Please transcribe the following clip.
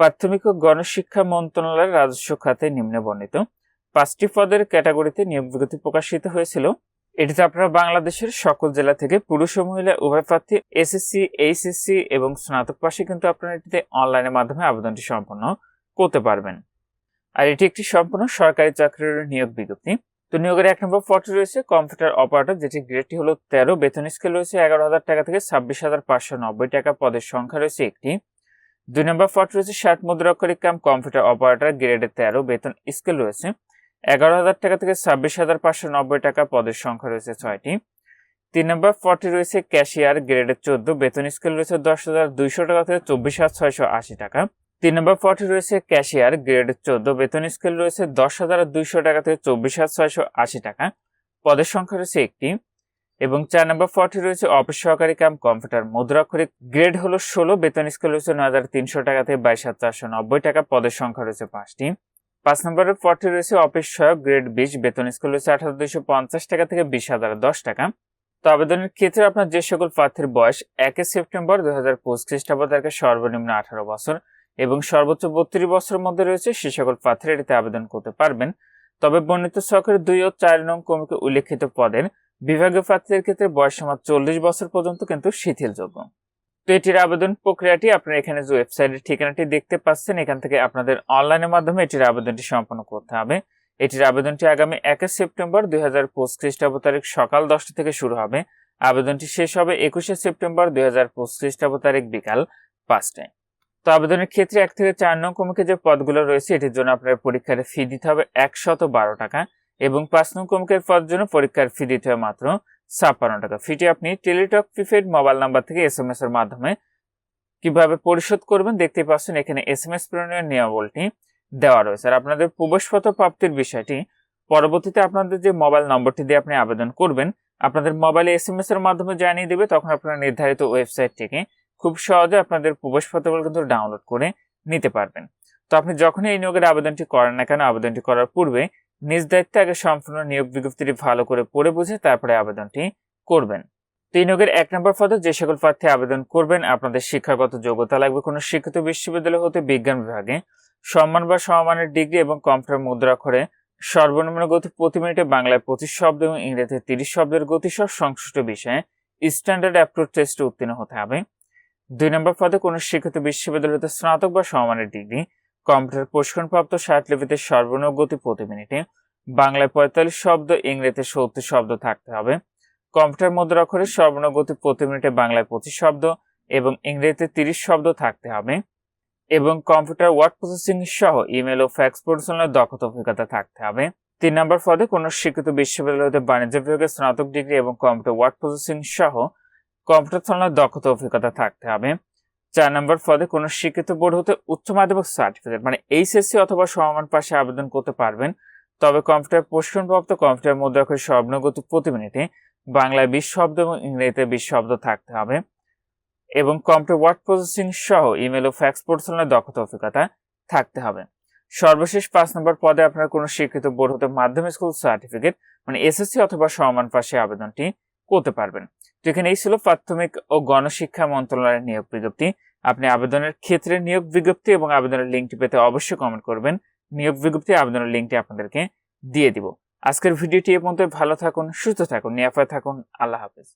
প্রাথমিক ও গণশিক্ষা মন্ত্রণালয়ের রাজস্ব খাতে নিম্নে বর্ণিত। পাঁচটি পদের ক্যাটাগরিতে নিয়োগ বিজ্ঞপ্তি প্রকাশিত হয়েছিল। এটিতে আপনারা বাংলাদেশের সকল জেলা থেকে পুরুষ ও মহিলা উভয় প্রার্থী, এসএসসি, এইচএসসি এবং স্নাতক পাশে কিন্তু আপনারা এটিতে অনলাইনের মাধ্যমে আবেদনটি সম্পন্ন করতে পারবেন। আর এটি একটি সম্পূর্ণ সরকারি চাকরির নিয়োগ বিজ্ঞপ্তি। তো নিয়োগের এক নম্বর পদটি রয়েছে কম্পিউটার অপারেটর যেটি গ্রেডটি হলো তেরো। বেতন স্কেল রয়েছে এগারো হাজার টাকা থেকে ছাব্বিশ হাজার পাঁচশো নব্বই টাকা। পদের সংখ্যা রয়েছে একটি। দুই নম্বর পদ রয়েছে ষাট মুদ্রাক্ষরিক কাম কম্পিউটার অপারেটর গ্রেডে তেরো, বেতন স্কেল রয়েছে এগারো হাজার টাকা থেকে ছাব্বিশ হাজার পাঁচশো নব্বই টাকা পদের সংখ্যা রয়েছে ছয়টি। তিন নম্বর পদটি রয়েছে ক্যাশিয়ার গ্রেডে চোদ্দ, বেতন স্কেল রয়েছে দশ হাজার দুইশো টাকা থেকে চব্বিশ হাজার ছয়শো আশি টাকা। তিন নম্বর পদটি রয়েছে ক্যাশিয়ার গ্রেড চোদ্দ, বেতন স্কেল রয়েছে দশ হাজার দুইশো টাকা থেকে চব্বিশ হাজার ছয়শো আশি টাকা। পদের সংখ্যা রয়েছে একটি। এবং চার নম্বর পদটি রয়েছে অফিস সহকারী কাম কম্পিউটার। মুদ্রাক্ষরিক গ্রেড হলো ষোলো, বেতন স্কেল রয়েছে নয় হাজার তিনশো টাকা থেকে বাইশ হাজার চারশো নব্বই টাকা, পদের সংখ্যা রয়েছে পাঁচটি। পাঁচ নম্বরের পদটি রয়েছে অফিস সহায়ক গ্রেড বিশ, বেতন স্কেল রয়েছে আট হাজার পঞ্চাশ টাকা থেকে বিশ হাজার দশ টাকা। তো আবেদনের ক্ষেত্রে আপনার যে সকল প্রার্থীর বয়স, একে সেপ্টেম্বর দুই হাজার পঁচিশ খ্রিস্টাব্দ তারিখে সর্বনিম্ন আঠারো বছর এবং সর্বোচ্চ বত্রিশ বছরের মধ্যে রয়েছে সে সকল প্রার্থীরা এটিতে আবেদন করতে পারবেন। তবে বর্ণিত সরকারের দুই ও চার নং কমিকে উল্লেখিত পদের বিভাগীয় প্রার্থীদের ক্ষেত্রে বয়স সীমা চল্লিশ বছর পর্যন্ত কিন্তু শিথিলযোগ্য। তো এটির আবেদন প্রক্রিয়াটি আপনারা এখানে যে ওয়েবসাইটের ঠিকানাটি দেখতে পাচ্ছেন, এখান থেকে আপনাদের অনলাইনের মাধ্যমে এটির আবেদনটি সম্পন্ন করতে হবে। এটির আবেদনটি আগামী একে সেপ্টেম্বর দুই হাজার পঁচিশ খ্রিস্টাব্দ তারিখ সকাল দশটা থেকে শুরু হবে। আবেদনটি শেষ হবে একুশে সেপ্টেম্বর দুই হাজার পঁচিশ খ্রিস্টাব্দ তারিখ বিকাল পাঁচটায়। তো আবেদনের ক্ষেত্রে এক থেকে চার নং কমিকে যে পদগুলো রয়েছে, এটির জন্য আপনার পরীক্ষার ফি দিতে হবে একশত বারো টাকা। এবং পাঁচ নং কমিকের পদের জন্য পরীক্ষার ফি দিতে হবে মাত্র ছাপ্পান্ন টাকা। ফিটি আপনি টেলিটক প্রিপেড মোবাইল নাম্বার থেকে এস এম এস এর মাধ্যমে কীভাবে পরিশোধ করবেন দেখতে পাচ্ছেন এখানে এস এম এস প্রেরণের নিয়মাবলটি দেওয়া রয়েছে। আর আপনাদের প্রবেশপত্র প্রাপ্তির বিষয়টি, পরবর্তীতে আপনাদের যে মোবাইল নম্বরটি দিয়ে আপনি আবেদন করবেন, আপনাদের মোবাইলে এস এম এস এর মাধ্যমে জানিয়ে দেবে, তখন আপনারা নির্ধারিত ওয়েবসাইট থেকে খুব সহজে আপনাদের প্রবেশপত্রগুলো কিন্তু ডাউনলোড করে নিতে পারবেন। তো আপনি যখনই এই নিয়োগের আবেদনটি করেন না কেন, আবেদনটি করার পূর্বে নিজ দায়িত্বে আগে সম্পূর্ণ নিয়োগ বিজ্ঞপ্তিটি ভালো করে পড়ে বুঝে তারপরে আবেদনটি করবেন। তিন নিয়োগের এক নম্বর পদে যে সকল প্রার্থী আবেদন করবেন, আপনাদের শিক্ষাগত যোগ্যতা লাগবে কোনো শিক্ষিত বিশ্ববিদ্যালয় হতে বিজ্ঞান বিভাগে। সম্মান বা সমমানের ডিগ্রি এবং কম্পিউটার মুদ্রাক্ষরে সর্বনিম্ন গতি প্রতি মিনিটে বাংলায় পঁচিশ শব্দ এবং ইংরেজিতে তিরিশ শব্দের গতি সহ সংশ্লিষ্ট বিষয়ে স্ট্যান্ডার্ড অ্যাপ্রোচ টেস্টে উত্তীর্ণ হতে হবে। দুই নম্বর পদে কোনো শিক্ষিত বিশ্ববিদ্যালয় হতে স্নাতক বা সমমানের ডিগ্রি কম্পিউটার প্রশিক্ষণপ্রাপ্ত ষাট লিপিতে সর্বনিম্ন গতি প্রতি মিনিটে বাংলায় পঁয়তাল্লিশ শব্দ, ইংরেজিতে সত্তর শব্দ থাকতে হবে। কম্পিউটার মুদ্রাক্ষরে সর্বনিম্ন গতি প্রতি মিনিটে বাংলায় পঁচিশ শব্দ এবং ইংরেজিতে তিরিশ শব্দ থাকতে হবে। এবং কম্পিউটার ওয়ার্ড প্রসেসিং সহ ইমেল ও ফ্যাক্স পরিচালনার দক্ষতা অভিজ্ঞতা থাকতে হবে। তিন নম্বর পদে কোনো শিক্ষিত বিশ্ববিদ্যালয় হতে বাণিজ্য বিভাগে স্নাতক ডিগ্রি এবং কম্পিউটার ওয়ার্ড প্রসেসিং সহ কম্পিউটার চালানোর দক্ষতা অভিজ্ঞতা থাকতে হবে। চার নম্বর পদে কোনো শিক্ষিত বোর্ড হতে উচ্চ মাধ্যমিক সার্টিফিকেট মানে এইচএসসি অথবা সমমান পাশে আবেদন করতে পারবেন। তবে কম্পিউটার প্রশিক্ষণপ্রাপ্ত কম্পিউটার মুদ্রাক্ষর স্বর্ণগতি প্রতি মিনিটে বাংলায় বিশ শব্দ এবং ইংরেজিতে বিশ শব্দ থাকতে হবে। এবং কম্পিউটার ওয়ার্ড প্রসেসিং সহ ইমেল ও ফ্যাক্স পরিচালনার দক্ষতা, অভিজ্ঞতা থাকতে হবে। সর্বশেষ পাঁচ নম্বর পদে আপনার কোনো শিক্ষিত বোর্ড হতে মাধ্যমিক স্কুল সার্টিফিকেট মানে এসএসসি অথবা সমান পাশে আবেদনটি করতে পারবেন। তো এখানে এই ছিল প্রাথমিক ও গণশিক্ষা মন্ত্রণালয়ের নিয়োগ বিজ্ঞপ্তি। আপনি আবেদনের ক্ষেত্রে নিয়োগ বিজ্ঞপ্তি এবং আবেদনের লিঙ্কটি পেতে অবশ্যই কমেন্ট করবেন। নিয়োগ বিজ্ঞপ্তি, আবেদনের লিঙ্কটি আপনাদেরকে দিয়ে দিব। আজকের ভিডিওটি এ পর্যন্ত ভালো থাকুন, সুস্থ থাকুন, নিরাপদ থাকুন। আল্লাহ হাফেজ।